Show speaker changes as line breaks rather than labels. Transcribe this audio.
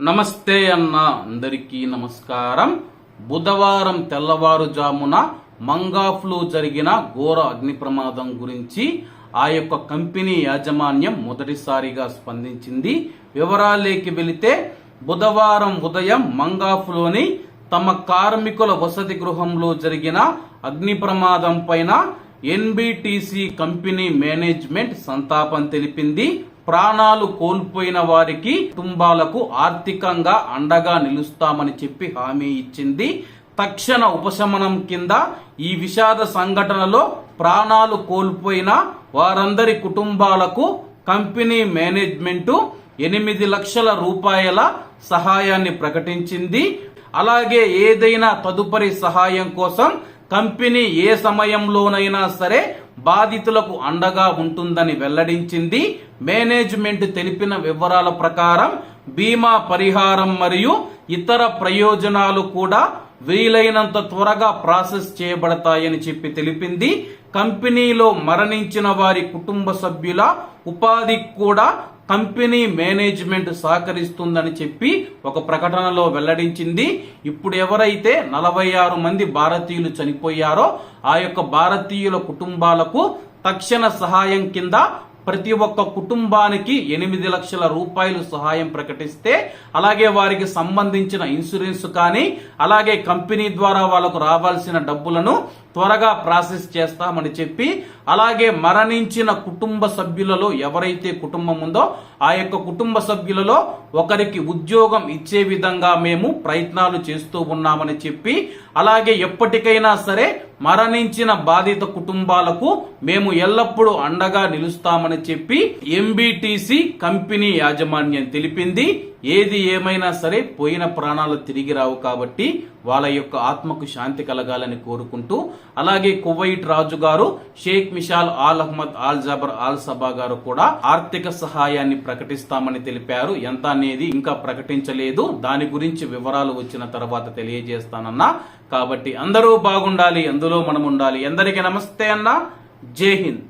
నమస్తే అన్న అందరికీ నమస్కారం. బుధవారం తెల్లవారుజామున మంగాఫ్లో జరిగిన ఘోర అగ్ని ప్రమాదం గురించి ఆ యొక్క కంపెనీ యాజమాన్యం మొదటిసారిగా స్పందించింది. వివరాలేకి వెళితే బుధవారం ఉదయం మంగాఫ్లోని తమ కార్మికుల వసతి గృహంలో జరిగిన అగ్ని ప్రమాదం పైన ఎన్బిటిసి కంపెనీ మేనేజ్మెంట్ సంతాపం తెలిపింది. ప్రాణాలు కోల్పోయిన వారికి కుటుంబాలకు ఆర్థికంగా అండగా నిలుస్తామని చెప్పి హామీ ఇచ్చింది. తక్షణ ఉపశమనం కింద ఈ విషాద సంఘటనలో ప్రాణాలు కోల్పోయిన వారందరి కుటుంబాలకు కంపెనీ మేనేజ్మెంటు ఎనిమిది లక్షల రూపాయల సహాయాన్ని ప్రకటించింది. అలాగే ఏదైనా తదుపరి సహాయం కోసం కంపెనీ ఏ సమయంలోనైనా సరే బాధితులకు అండగా ఉంటుందని వెల్లడించింది. మేనేజ్మెంట్ తెలిపిన వివరాల ప్రకారం బీమా పరిహారం మరియు ఇతర ప్రయోజనాలు కూడా వీలైనంత త్వరగా ప్రాసెస్ చేయబడతాయని చెప్పి తెలిపింది. కంపెనీలో మరణించిన వారి కుటుంబ సభ్యుల ఉపాధికి కూడా కంపెనీ మేనేజ్మెంట్ సహకరిస్తుందని చెప్పి ఒక ప్రకటనలో వెల్లడించింది. ఇప్పుడు ఎవరైతే నలభై ఆరు మంది భారతీయులు చనిపోయారో ఆ యొక్క భారతీయుల కుటుంబాలకు తక్షణ సహాయం కింద ప్రతి ఒక్క కుటుంబానికి ఎనిమిది లక్షల రూపాయలు సహాయం ప్రకటిస్తే అలాగే వారికి సంబంధించిన ఇన్సూరెన్స్ కానీ అలాగే కంపెనీ ద్వారా వాళ్ళకు రావాల్సిన డబ్బులను త్వరగా ప్రాసెస్ చేస్తామని చెప్పి అలాగే మరణించిన కుటుంబ సభ్యులలో ఎవరైతే కుటుంబం ఉందో ఆ యొక్క కుటుంబ సభ్యులలో ఒకరికి ఉద్యోగం ఇచ్చే విధంగా మేము ప్రయత్నాలు చేస్తూ ఉన్నామని చెప్పి అలాగే ఎప్పటికైనా సరే మరణించిన బాధిత కుటుంబాలకు మేము ఎల్లప్పుడూ అండగా నిలుస్తామని చెప్పి ఎంబీటీసీ కంపెనీ యాజమాన్యం తెలిపింది. ఏది ఏమైనా సరే పోయిన ప్రాణాలు తిరిగి రావు కాబట్టి వాళ్ళ యొక్క ఆత్మకు శాంతి కలగాలని కోరుకుంటూ అలాగే కువైట్ రాజు గారు Sheikh Mishal Al Ahmad Al Jaber Al Sabah గారు కూడా ఆర్థిక సహాయాన్ని ప్రకటిస్తామని తెలిపారు. ఎంత అనేది ఇంకా ప్రకటించలేదు. దాని గురించి వివరాలు వచ్చిన తర్వాత తెలియజేస్తానన్నా. కాబట్టి అందరూ బాగుండాలి అందులో మనం ఉండాలి ఎందరికీ నమస్తే అన్న. జై హింద్.